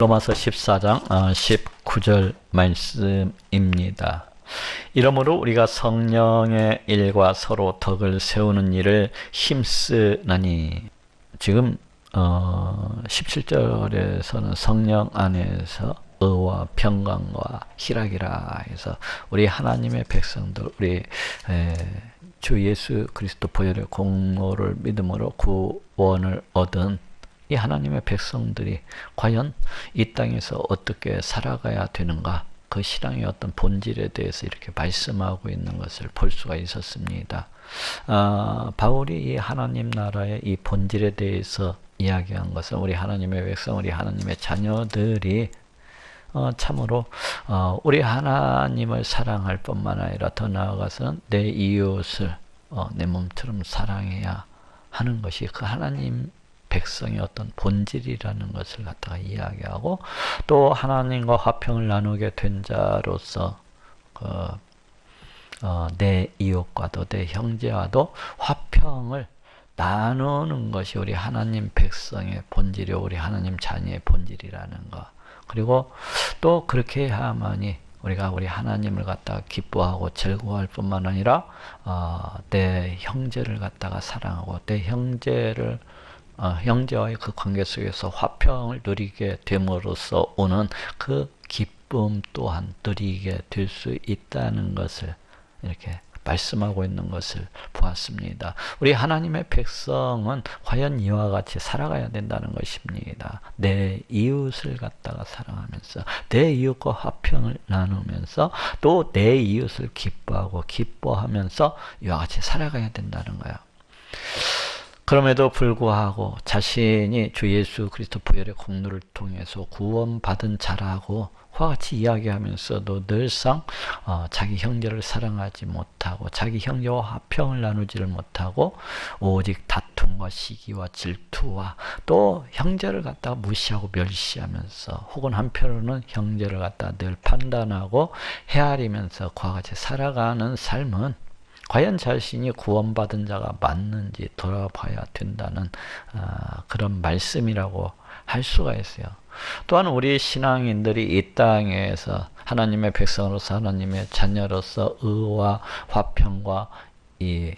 로마서 14장 19절 말씀입니다. 이러므로 우리가 성령의 일과 서로 덕을 세우는 일을 힘쓰나니 지금 어 17절에서는 성령 안에서 의와 평강과 희락이라 해서 우리 하나님의 백성들 우리 에, 주 예수 그리스도 보혈의 공로를 믿음으로 구원을 얻은 이 하나님의 백성들이 과연 이 땅에서 어떻게 살아가야 되는가 그 신앙의 어떤 본질에 대해서 이렇게 말씀하고 있는 것을 볼 수가 있었습니다. 아, 바울이 이 하나님 나라의 이 본질에 대해서 이야기한 것은 우리 하나님의 백성, 우리 하나님의 자녀들이 어, 참으로 어, 우리 하나님을 사랑할 뿐만 아니라 더 나아가서는 내 이웃을 어, 내 몸처럼 사랑해야 하는 것이 그 하나님 백성의 어떤 본질이라는 것을 갖다가 이야기하고 또 하나님과 화평을 나누게 된 자로서 그, 어, 내 이웃과도 내 형제와도 화평을 나누는 것이 우리 하나님 백성의 본질이 우리 하나님 자녀의 본질이라는 것. 그리고 또 그렇게 해야만이 우리가 우리 하나님을 갖다가 기뻐하고 즐거워할 뿐만 아니라 어, 내 형제를 갖다가 사랑하고 내 형제를 어, 형제와의 그 관계 속에서 화평을 누리게 됨으로써 오는 그 기쁨 또한 누리게 될 수 있다는 것을 이렇게 말씀하고 있는 것을 보았습니다. 우리 하나님의 백성은 과연 이와 같이 살아가야 된다는 것입니다. 내 이웃을 갖다가 사랑하면서 내 이웃과 화평을 나누면서 또 내 이웃을 기뻐하고 기뻐하면서 이와 같이 살아가야 된다는 거예요. 그럼에도 불구하고 자신이 주 예수 그리스도 보혈의 공로를 통해서 구원받은 자라고 와 같이 이야기하면서도 늘상 어, 자기 형제를 사랑하지 못하고 자기 형제와 화평을 나누지를 못하고 오직 다툼과 시기와 질투와 또 형제를 갖다가 무시하고 멸시하면서 혹은 한편으로는 형제를 갖다 늘 판단하고 헤아리면서 그와 같이 살아가는 삶은 과연 자신이 구원받은 자가 맞는지 돌아봐야 된다는 아, 그런 말씀이라고 할 수가 있어요. 또한 우리 신앙인들이 이 땅에서 하나님의 백성으로서 하나님의 자녀로서 의와 화평과 이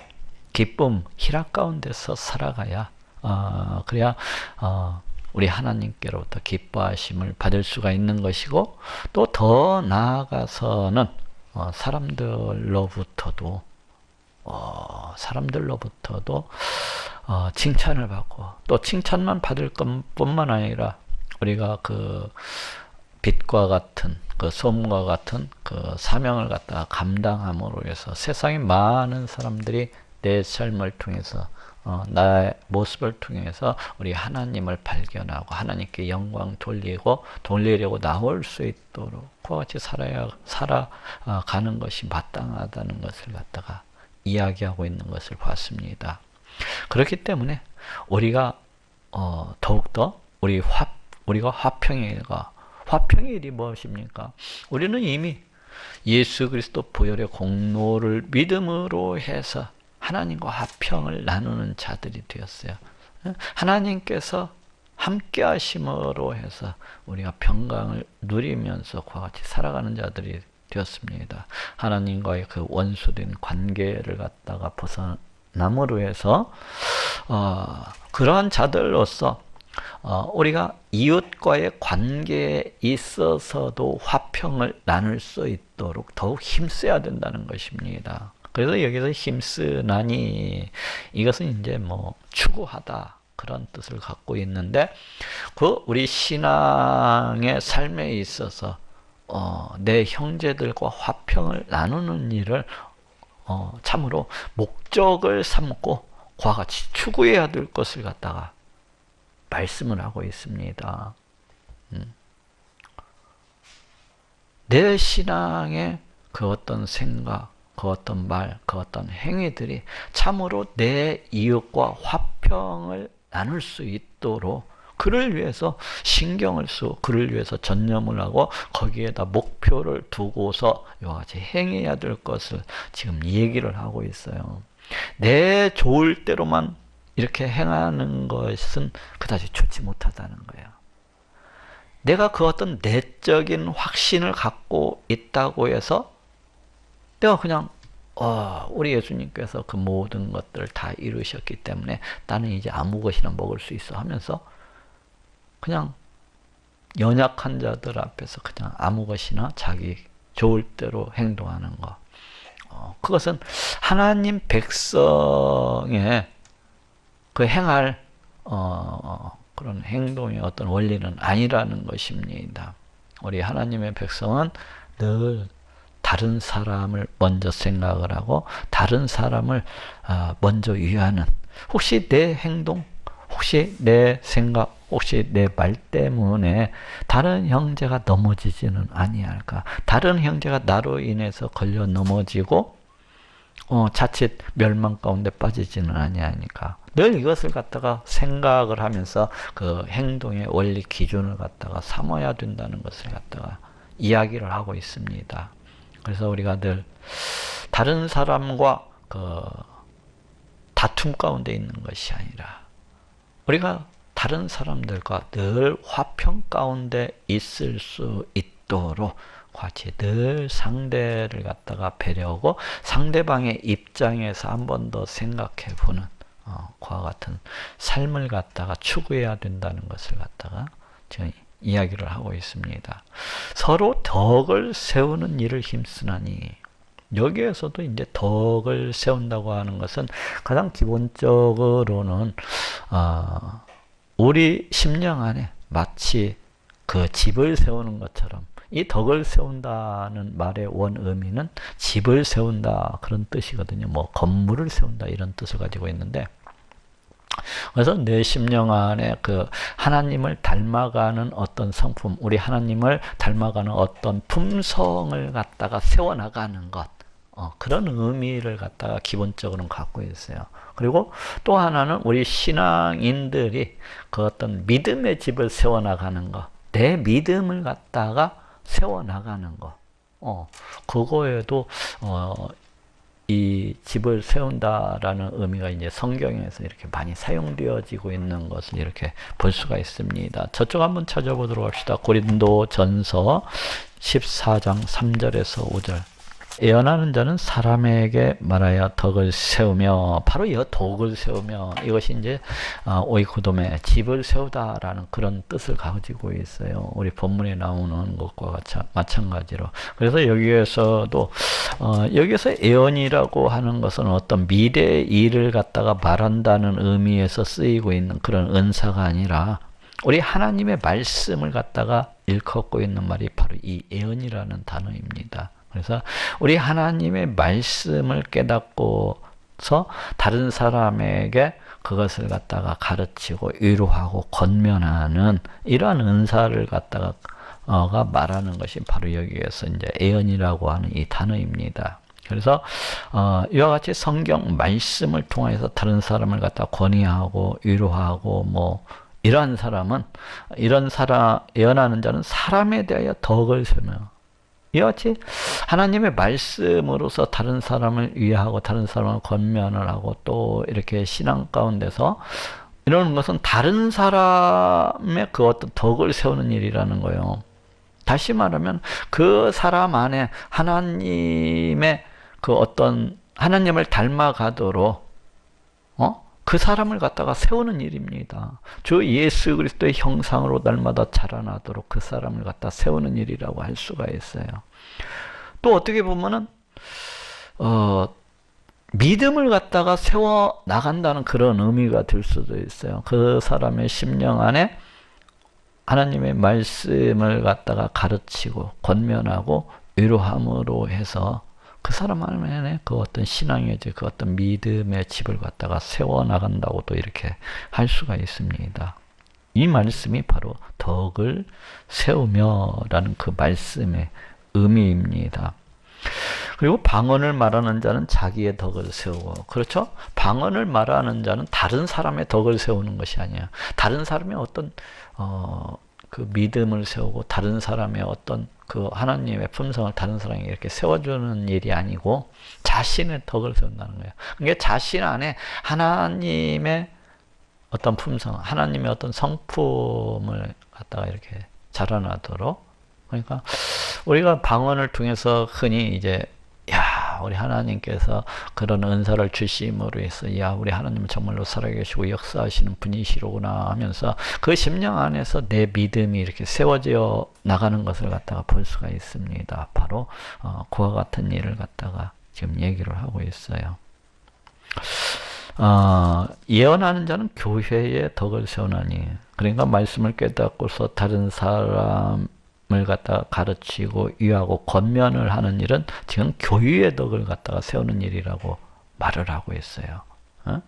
기쁨, 희락 가운데서 살아가야 어, 그래야 어, 우리 하나님께로부터 기뻐하심을 받을 수가 있는 것이고 또 더 나아가서는 어, 사람들로부터도 어, 사람들로부터도 어, 칭찬을 받고 또 칭찬만 받을 것뿐만 아니라 우리가 그 빛과 같은 그 소음과 같은 그 사명을 갖다가 감당함으로 해서 세상의 많은 사람들이 내 삶을 통해서 어, 나의 모습을 통해서 우리 하나님을 발견하고 하나님께 영광 돌리고 돌리려고 나올 수 있도록 그와 같이 살아야 살아가는 것이 마땅하다는 것을 갖다가 이야기하고 있는 것을 봤습니다. 그렇기 때문에 우리가 어, 더욱더 우리 화, 우리가 화평의 일과 화평의 일이 무엇입니까? 우리는 이미 예수 그리스도 보혈의 공로를 믿음으로 해서 하나님과 화평을 나누는 자들이 되었어요. 하나님께서 함께 하심으로 해서 우리가 평강을 누리면서 그와 같이 살아가는 자들이 되었습니다. 하나님과의 그 원수된 관계를 갖다가 벗어남으로 해서 어, 그러한 자들로서 어, 우리가 이웃과의 관계에 있어서도 화평을 나눌 수 있도록 더욱 힘써야 된다는 것입니다. 그래서 여기서 힘쓰나니 이것은 이제 뭐 추구하다 그런 뜻을 갖고 있는데 그 우리 신앙의 삶에 있어서 어, 내 형제들과 화평을 나누는 일을 어, 참으로 목적을 삼고 그와 같이 추구해야 될 것을 갖다가 말씀을 하고 있습니다. 음. 내 신앙의 그 어떤 생각, 그 어떤 말, 그 어떤 행위들이 참으로 내 이웃과 화평을 나눌 수 있도록 그를 위해서 신경을 쓰고 그를 위해서 전념을 하고 거기에다 목표를 두고서 이와 같이 행해야 될 것을 지금 얘기를 하고 있어요. 내 좋을 대로만 이렇게 행하는 것은 그다지 좋지 못하다는 거예요. 내가 그 어떤 내적인 확신을 갖고 있다고 해서 내가 그냥 어, 우리 예수님께서 그 모든 것들을 다 이루셨기 때문에 나는 이제 아무 것이나 먹을 수 있어 하면서 그냥 연약한 자들 앞에서 그냥 아무 것이나 자기 좋을 대로 행동하는 것. 어, 그것은 하나님 백성의 그 행할 어, 그런 행동의 어떤 원리는 아니라는 것입니다. 우리 하나님의 백성은 늘 다른 사람을 먼저 생각을 하고 다른 사람을 아, 먼저 위하는 혹시 내 행동, 혹시 내 생각, 혹시 내 말 때문에 다른 형제가 넘어지지는 아니할까? 다른 형제가 나로 인해서 걸려 넘어지고 어, 자칫 멸망 가운데 빠지지는 아니하니까 늘 이것을 갖다가 생각을 하면서 그 행동의 원리 기준을 갖다가 삼아야 된다는 것을 갖다가 이야기를 하고 있습니다. 그래서 우리가 늘 다른 사람과 그 다툼 가운데 있는 것이 아니라 우리가 다른 사람들과 늘 화평 가운데 있을 수 있도록 같이 늘 상대를 갖다가 배려하고 상대방의 입장에서 한 번 더 생각해 보는 어, 그와 같은 삶을 갖다가 추구해야 된다는 것을 갖다가 지금 이야기를 하고 있습니다. 서로 덕을 세우는 일을 힘쓰나니 여기에서도 이제 덕을 세운다고 하는 것은 가장 기본적으로는 어, 우리 심령 안에 마치 그 집을 세우는 것처럼 이 덕을 세운다는 말의 원 의미는 집을 세운다 그런 뜻이거든요. 뭐 건물을 세운다 이런 뜻을 가지고 있는데 그래서 내 심령 안에 그 하나님을 닮아가는 어떤 성품, 우리 하나님을 닮아가는 어떤 품성을 갖다가 세워나가는 것, 어, 그런 의미를 갖다가 기본적으로는 갖고 있어요. 그리고 또 하나는 우리 신앙인들이 그 어떤 믿음의 집을 세워나가는 것, 내 믿음을 갖다가 세워나가는 것, 어, 그거에도 어, 이 집을 세운다라는 의미가 이제 성경에서 이렇게 많이 사용되어지고 있는 것을 이렇게 볼 수가 있습니다. 저쪽 한번 찾아보도록 합시다. 고린도 전서 14장 3절에서 5절. 예언하는 자는 사람에게 말하여 덕을 세우며 바로 이 덕을 세우며 이것이 이제 어, 오이코돔의 집을 세우다라는 그런 뜻을 가지고 있어요. 우리 본문에 나오는 것과 마찬가지로 그래서 여기에서도 어, 여기서 예언이라고 하는 것은 어떤 미래 일을 갖다가 말한다는 의미에서 쓰이고 있는 그런 은사가 아니라 우리 하나님의 말씀을 갖다가 일컫고 있는 말이 바로 이 예언이라는 단어입니다. 그래서 우리 하나님의 말씀을 깨닫고서 다른 사람에게 그것을 갖다가 가르치고 위로하고 권면하는 이러한 은사를 갖다가 어가 말하는 것이 바로 여기에서 이제 예언이라고 하는 이 단어입니다. 그래서 어, 이와 같이 성경 말씀을 통해서 다른 사람을 갖다 권위하고 위로하고 뭐 이러한 사람은 이런 사람 예언하는 자는 사람에 대하여 덕을 세며 이와 같이 하나님의 말씀으로서 다른 사람을 위하고 다른 사람을 권면을 하고 또 이렇게 신앙 가운데서 이러는 것은 다른 사람의 그 어떤 덕을 세우는 일이라는 거예요. 다시 말하면 그 사람 안에 하나님의 그 어떤 하나님을 닮아가도록 어? 그 사람을 갖다가 세우는 일입니다. 주 예수 그리스도의 형상으로 날마다 자라나도록 그 사람을 갖다 세우는 일이라고 할 수가 있어요. 또 어떻게 보면은 어, 믿음을 갖다가 세워 나간다는 그런 의미가 될 수도 있어요. 그 사람의 심령 안에 하나님의 말씀을 갖다가 가르치고 권면하고 위로함으로 해서 그 사람 안에 그 어떤 신앙의 그 어떤 믿음의 집을 갖다가 세워 나간다고도 이렇게 할 수가 있습니다. 이 말씀이 바로 덕을 세우며라는 그 말씀의 의미입니다. 그리고 방언을 말하는 자는 자기의 덕을 세우고 그렇죠? 방언을 말하는 자는 다른 사람의 덕을 세우는 것이 아니야. 다른 사람의 어떤 어, 그 믿음을 세우고 다른 사람의 어떤 그 하나님의 품성을 다른 사람에게 이렇게 세워주는 일이 아니고 자신의 덕을 세운다는 거예요. 그러니까 자신 안에 하나님의 어떤 품성, 하나님의 어떤 성품을 갖다가 이렇게 자라나도록 그러니까 우리가 방언을 통해서 흔히 이제 야 우리 하나님께서 그런 은사를 주심으로 해서 야 우리 하나님은 정말로 살아계시고 역사하시는 분이시로구나 하면서 그 심령 안에서 내 믿음이 이렇게 세워져 나가는 것을 갖다가 볼 수가 있습니다. 바로 어, 그와 같은 일을 갖다가 지금 얘기를 하고 있어요. 어, 예언하는 자는 교회의 덕을 세우나니 그러니까 말씀을 깨닫고서 다른 사람 을 갖다가 가르치고 위하고 권면을 하는 일은 지금 교회의 덕을 갖다가 세우는 일이라고 말을 하고 있어요. 어?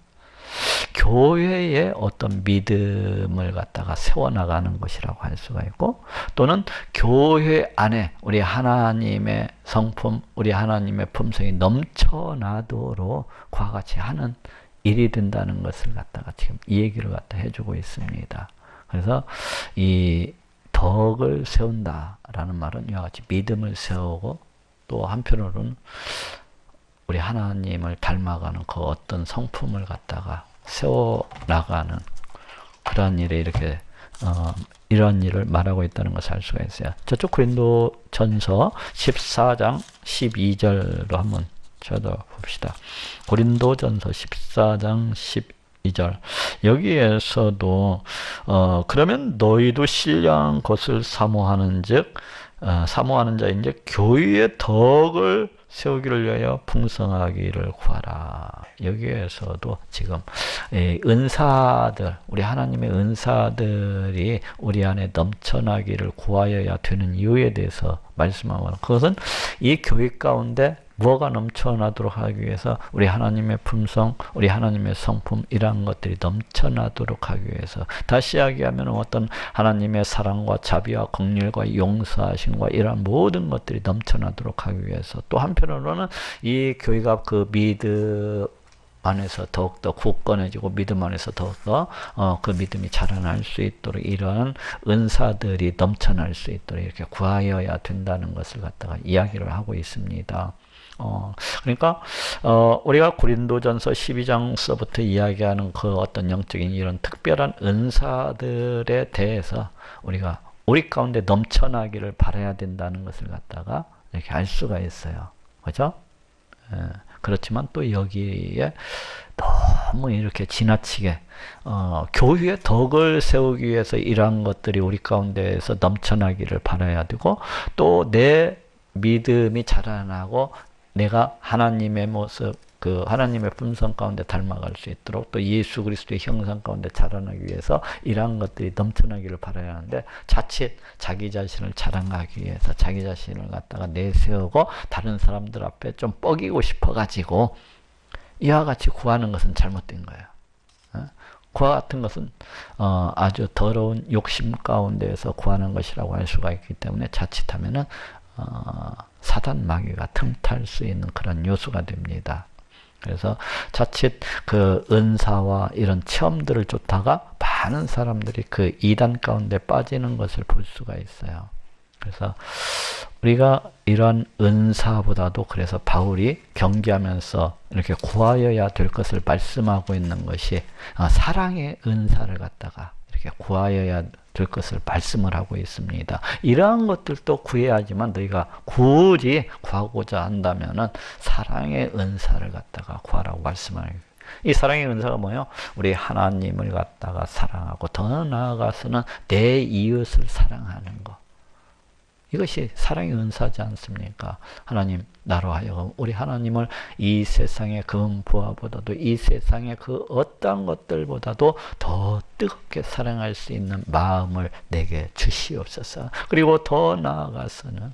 교회의 어떤 믿음을 갖다가 세워나가는 것이라고 할 수가 있고 또는 교회 안에 우리 하나님의 성품, 우리 하나님의 품성이 넘쳐나도록 그와 같이 하는 일이 된다는 것을 갖다가 지금 이 얘기를 갖다 해주고 있습니다. 그래서 이 덕을 세운다라는 말은 이와 같이 믿음을 세우고 또 한편으로는 우리 하나님을 닮아가는 그 어떤 성품을 갖다가 세워 나가는 그러한 일에 이렇게 어, 이런 일을 말하고 있다는 것을 알 수가 있어요. 저쪽 고린도 전서 14장 12절로 한번 찾아봅시다. 고린도 전서 14장 12 절. 여기에서도, 어, 그러면 너희도 신령한 것을 사모하는 즉, 어, 사모하는 자인 즉 교회의 덕을 세우기를 위하여 풍성하기를 구하라. 여기에서도 지금 이 은사들, 우리 하나님의 은사들이 우리 안에 넘쳐나기를 구하여야 되는 이유에 대해서 말씀하고 그것은 이 교회 가운데 무엇가 넘쳐나도록 하기 위해서 우리 하나님의 품성, 우리 하나님의 성품 이러한 것들이 넘쳐나도록 하기 위해서 다시 이야기하면 어떤 하나님의 사랑과 자비와 긍휼과 용서하심과 이러한 모든 것들이 넘쳐나도록 하기 위해서 또 한편으로는 이 교회가 그 믿음 안에서 더욱더 굳건해지고 믿음 안에서 더욱더 어, 그 믿음이 자라날 수 있도록 이러한 은사들이 넘쳐날 수 있도록 이렇게 구하여야 된다는 것을 갖다가 이야기를 하고 있습니다. 어, 그러니까, 어, 우리가 고린도전서 12장서부터 이야기하는 그 어떤 영적인 이런 특별한 은사들에 대해서 우리가 우리 가운데 넘쳐나기를 바라야 된다는 것을 갖다가 이렇게 알 수가 있어요. 그죠? 예, 그렇지만 또 여기에 너무 이렇게 지나치게 어, 교회의 덕을 세우기 위해서 이러한 것들이 우리 가운데에서 넘쳐나기를 바라야 되고 또 내 믿음이 자라나고 내가 하나님의 모습, 그 하나님의 품성 가운데 닮아갈 수 있도록 또 예수 그리스도의 형상 가운데 자라나기 위해서 이러한 것들이 넘쳐나기를 바라야 하는데 자칫 자기 자신을 자랑하기 위해서 자기 자신을 갖다가 내세우고 다른 사람들 앞에 좀 뻐기고 싶어 가지고 이와 같이 구하는 것은 잘못된 거예요. 어? 그와 같은 것은 어, 아주 더러운 욕심 가운데에서 구하는 것이라고 할 수가 있기 때문에 자칫하면은 어, 사단 마귀가 틈탈 수 있는 그런 요소가 됩니다. 그래서 자칫 그 은사와 이런 체험들을 쫓다가 많은 사람들이 그 이단 가운데 빠지는 것을 볼 수가 있어요. 그래서 우리가 이런 은사보다도 그래서 바울이 경계하면서 이렇게 구하여야 될 것을 말씀하고 있는 것이 어, 사랑의 은사를 갖다가 이렇게 구하여야 될 것을 말씀을 하고 있습니다. 이러한 것들도 구해야지만 너희가 굳이 구하고자 한다면은 사랑의 은사를 갖다가 구하라고 말씀을 이 사랑의 은사가 뭐예요? 우리 하나님을 갖다가 사랑하고 더 나아가서는 내 이웃을 사랑하는 것. 이것이 사랑의 은사지 않습니까? 하나님 나로 하여금 우리 하나님을 이 세상의 금부하보다도 이 세상의 그 어떠한 것들보다도 더 뜨겁게 사랑할 수 있는 마음을 내게 주시옵소서. 그리고 더 나아가서는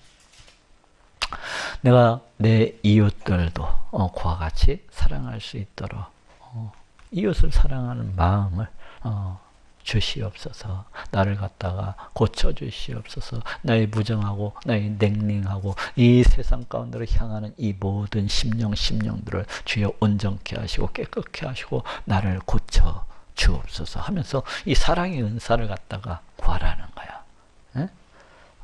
내가 내 이웃들도 어, 그와 같이 사랑할 수 있도록 어, 이웃을 사랑하는 마음을 어, 주시옵소서. 나를 갖다가 고쳐 주시옵소서. 나의 무정하고 나의 냉랭하고 이 세상 가운데로 향하는 이 모든 심령 심령들을 주여 온전케 하시고 깨끗게 하시고 나를 고쳐 주옵소서 하면서 이 사랑의 은사를 갖다가 구하라는 거야. 예?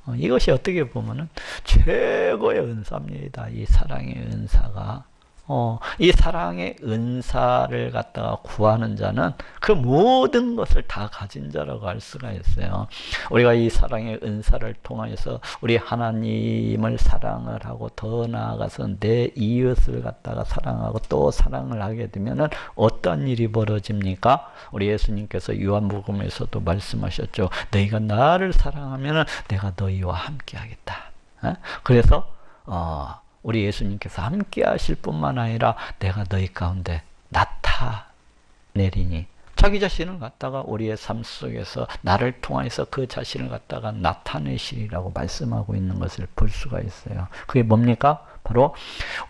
어, 이것이 어떻게 보면은 최고의 은사입니다. 이 사랑의 은사가 어, 이 사랑의 은사를 갖다가 구하는 자는 그 모든 것을 다 가진 자라고 할 수가 있어요. 우리가 이 사랑의 은사를 통하여서 우리 하나님을 사랑을 하고 더 나아가서 내 이웃을 갖다가 사랑하고 또 사랑을 하게 되면은 어떤 일이 벌어집니까? 우리 예수님께서 요한복음에서도 말씀하셨죠. 너희가 나를 사랑하면은 내가 너희와 함께 하겠다. 어? 그래서 어, 우리 예수님께서 함께 하실 뿐만 아니라 내가 너희 가운데 나타내리니 자기 자신을 갖다가 우리의 삶 속에서 나를 통하여서 그 자신을 갖다가 나타내시리라고 말씀하고 있는 것을 볼 수가 있어요. 그게 뭡니까? 바로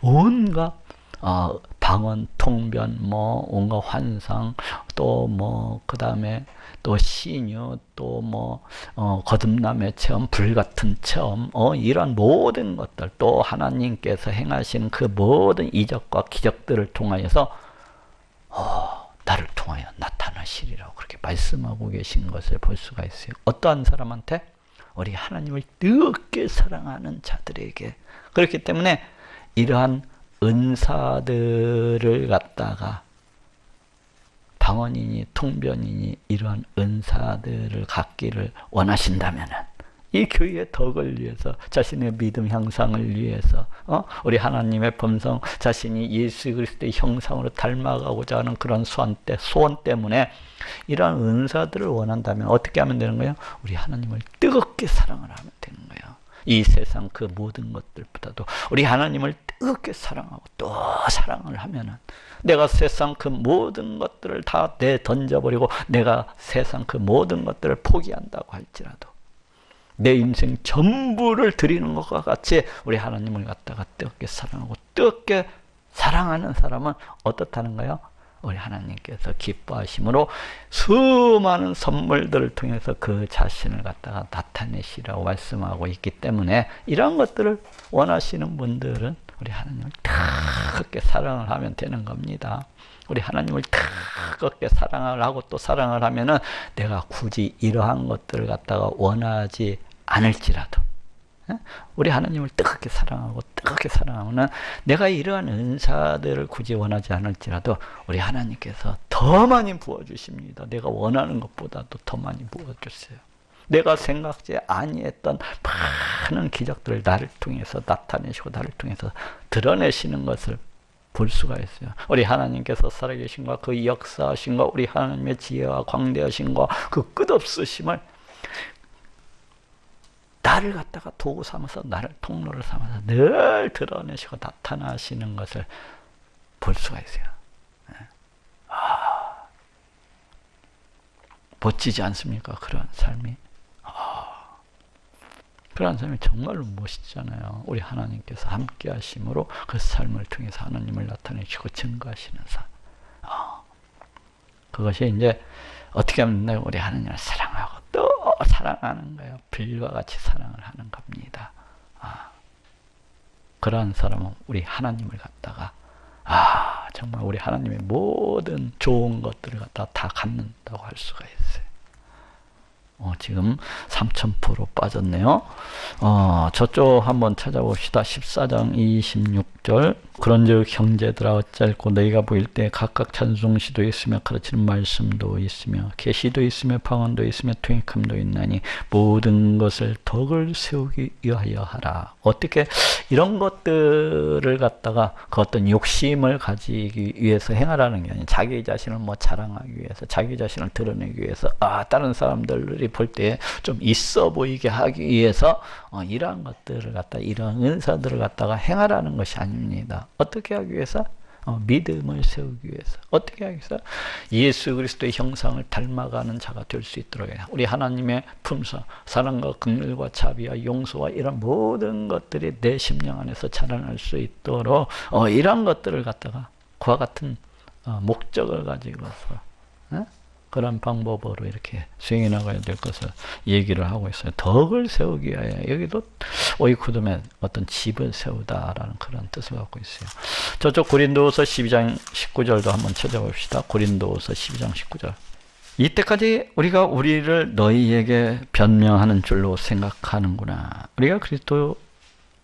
온갖 어, 방언, 통변, 뭐 온갖 환상, 또 뭐 그 다음에 또 시녀, 또뭐 어, 거듭남의 체험, 불 같은 체험, 어, 이런 모든 것들, 또 하나님께서 행하신 그 모든 이적과 기적들을 통하여서 어, 나를 통하여 나타나시리라고 그렇게 말씀하고 계신 것을 볼 수가 있어요. 어떠한 사람한테? 우리 하나님을 뜨겁게 사랑하는 자들에게. 그렇기 때문에 이러한 은사들을 갖다가 방언이니 통변이니 이러한 은사들을 갖기를 원하신다면은 이 교회의 덕을 위해서 자신의 믿음 향상을 위해서 어? 우리 하나님의 범성 자신이 예수 그리스도의 형상으로 닮아가고자 하는 그런 소원, 때, 소원 때문에 이러한 은사들을 원한다면 어떻게 하면 되는 거예요? 우리 하나님을 뜨겁게 사랑을 하면 거예요. 이 세상 그 모든 것들보다도 우리 하나님을 뜨겁게 사랑하고 또 사랑을 하면은 내가 세상 그 모든 것들을 다 내 던져버리고 내가 세상 그 모든 것들을 포기한다고 할지라도 내 인생 전부를 드리는 것과 같이 우리 하나님을 갖다가 뜨겁게 사랑하고 뜨겁게 사랑하는 사람은 어떻다는가요? 우리 하나님께서 기뻐하심으로 수많은 선물들을 통해서 그 자신을 갖다가 나타내시라고 말씀하고 있기 때문에 이런 것들을 원하시는 분들은 우리 하나님을 뜨겁게 사랑을 하면 되는 겁니다. 우리 하나님을 뜨겁게 사랑을 하고 또 사랑을 하면은 내가 굳이 이러한 것들을 갖다가 원하지 않을지라도 예? 우리 하나님을 뜨겁게 사랑하고 뜨겁게 사랑하면은 내가 이러한 은사들을 굳이 원하지 않을지라도 우리 하나님께서 더 많이 부어주십니다. 내가 원하는 것보다도 더 많이 부어주세요. 내가 생각지 아니했던 많은 기적들을 나를 통해서 나타내시고 나를 통해서 드러내시는 것을 볼 수가 있어요. 우리 하나님께서 살아계신과 그 역사하신과 우리 하나님의 지혜와 광대하신과 그 끝없으심을 나를 갖다가 도구 삼아서 나를 통로를 삼아서 늘 드러내시고 나타나시는 것을 볼 수가 있어요. 아, 멋지지 않습니까? 그런 삶이. 아, 그런 삶이 정말로 멋있잖아요. 우리 하나님께서 함께 하심으로 그 삶을 통해서 하나님을 나타내시고 증거하시는 삶. 아, 그것이 이제 어떻게 하면 우리 하나님을 또 사랑하는 거예요. 불과 같이 사랑을 하는 겁니다. 아, 그러한 사람은 우리 하나님을 갖다가 아 정말 우리 하나님의 모든 좋은 것들을 갖다 다 갖는다고 할 수가 있어요. 어, 지금 3000% 빠졌네요. 어, 저쪽 한번 찾아봅시다. 14장 26 절. 그런즉 형제들아 어찌할꼬 너희가 보일 때 각각 찬송시도 있으며 가르치는 말씀도 있으며 계시도 있으며 방언도 있으며 통역함도 있나니 모든 것을 덕을 세우기 위하여 하라. 어떻게 이런 것들을 갖다가 그 어떤 욕심을 가지기 위해서 행하라는 게 아니라 자기 자신을 뭐 자랑하기 위해서 자기 자신을 드러내기 위해서 아 다른 사람들이 볼 때 좀 있어 보이게 하기 위해서 어, 이러한 것들을 갖다 이러한 은사들을 갖다가 행하라는 것이 아닙니다. 어떻게 하기 위해서? 어, 믿음을 세우기 위해서 어떻게 위해서 예수 그리스도의 형상을 닮아가는 자가 될 수 있도록 해요. 우리 하나님의 품성, 사랑과 긍휼과 자비와 용서와 이런 모든 것들이 내 심령 안에서 자라날 수 있도록 어, 이런 것들을 갖다가 그와 같은 어, 목적을 가지고서 어? 그런 방법으로 이렇게 수행해 나가야 될 것을 얘기를 하고 있어요. 덕을 세우기 위하여 여기도 오이쿠돔에 어떤 집을 세우다라는 그런 뜻을 갖고 있어요. 저쪽 고린도후서 12장 19절도 한번 찾아봅시다. 고린도후서 12장 19절. 이때까지 우리가 우리를 너희에게 변명하는 줄로 생각하는구나. 우리가 그리스도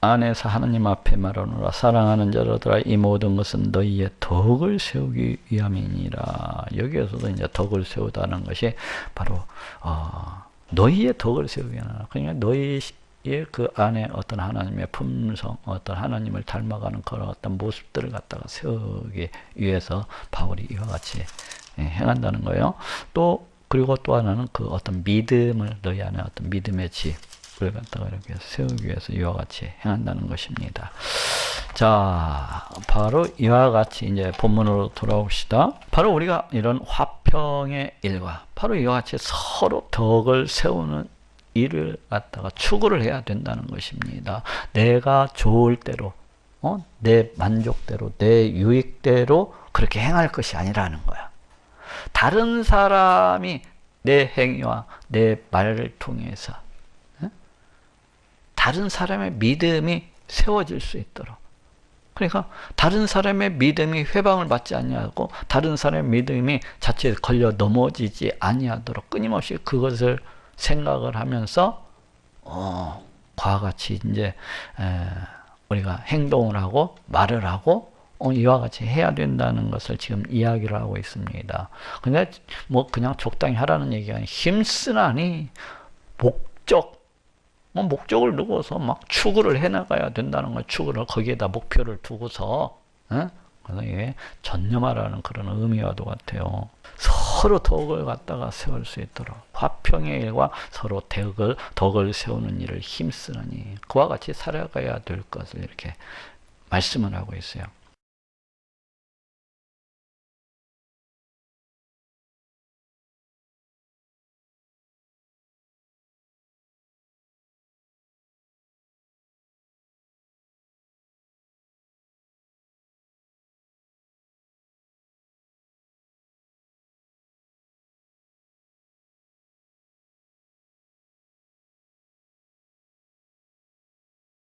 안에서 하나님 앞에 말하노라. 사랑하는 자들아 이 모든 것은 너희의 덕을 세우기 위함이니라. 여기에서도 이제 덕을 세우다는 것이 바로 어, 너희의 덕을 세우기 위함이라. 그러니까 너희의 그 안에 어떤 하나님의 품성 어떤 하나님을 닮아가는 그런 어떤 모습들을 갖다가 세우기 위해서 바울이 이와 같이 예, 행한다는 거예요. 또 그리고 또 하나는 그 어떤 믿음을 너희 안에 어떤 믿음의 집 을 갖다가 이렇게 세우기 위해서 이와 같이 행한다는 것입니다. 자, 바로 이와 같이 이제 본문으로 돌아옵시다. 바로 우리가 이런 화평의 일과 바로 이와 같이 서로 덕을 세우는 일을 갖다가 추구를 해야 된다는 것입니다. 내가 좋을 대로, 어? 내 만족대로, 내 유익대로 그렇게 행할 것이 아니라는 거야. 다른 사람이 내 행위와 내 말을 통해서 예? 다른 사람의 믿음이 세워질 수 있도록 그러니까 다른 사람의 믿음이 회방을 받지 아니하고 다른 사람의 믿음이 자칫 걸려 넘어지지 아니하도록 끊임없이 그것을 생각을 하면서 어, 그와 같이 이제 에, 우리가 행동을 하고 말을 하고 어, 이와 같이 해야 된다는 것을 지금 이야기를 하고 있습니다. 근데 뭐 그냥 적당히 하라는 얘기가 아니라 힘쓰나니 목적 뭐 목적을 두고서 막 추구를 해나가야 된다는 거 추구를 거기에다 목표를 두고서 에? 그래서 이게 전념하라는 그런 의미와도 같아요. 서로 덕을 갖다가 세울 수 있도록 화평의 일과 서로 덕을 덕을 세우는 일을 힘쓰느니 그와 같이 살아가야 될 것을 이렇게 말씀을 하고 있어요.